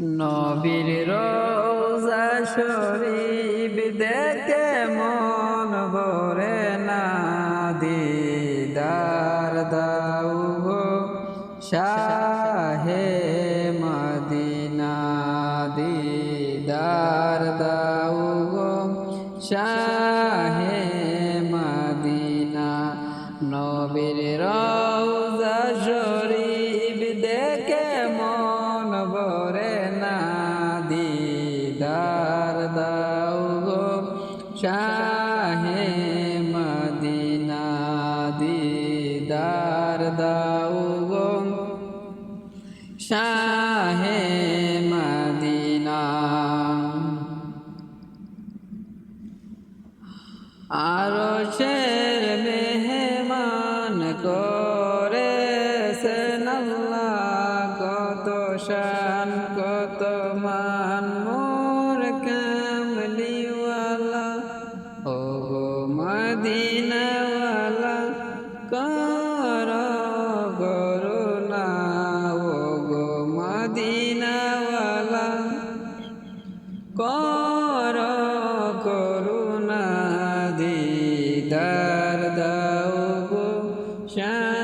নবীর রোজা শরীফ দেখে মন ভরে না। দিদার গো শাহে মদিনা। দিদার গো শাহে মদিনা। নবীর রওজা শাহে মদিনা দিদার দাও গো। শাহে মদিনা। আরও শের মেহমান করে আল্লাহ, কত শান, কত মান। মদিনাওয়ালা কর করুণা ও গো মদিনাওয়ালা কর করুণা দিদার দাও গো শাহে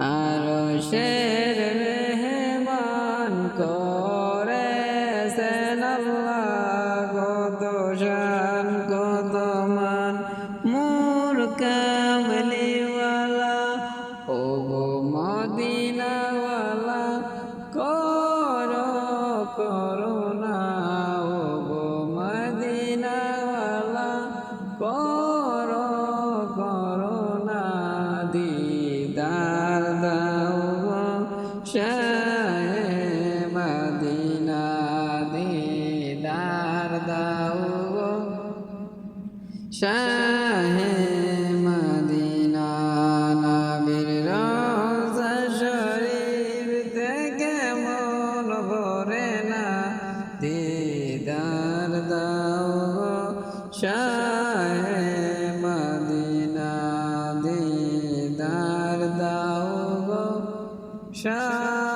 আর শের মেহমান করে কত শান, কত মান। মোর কামলিওয়ালা ও গো মদিনাওয়ালা, কর করুণা শাহে মদিনা দিদার দাও শাহে Tchau.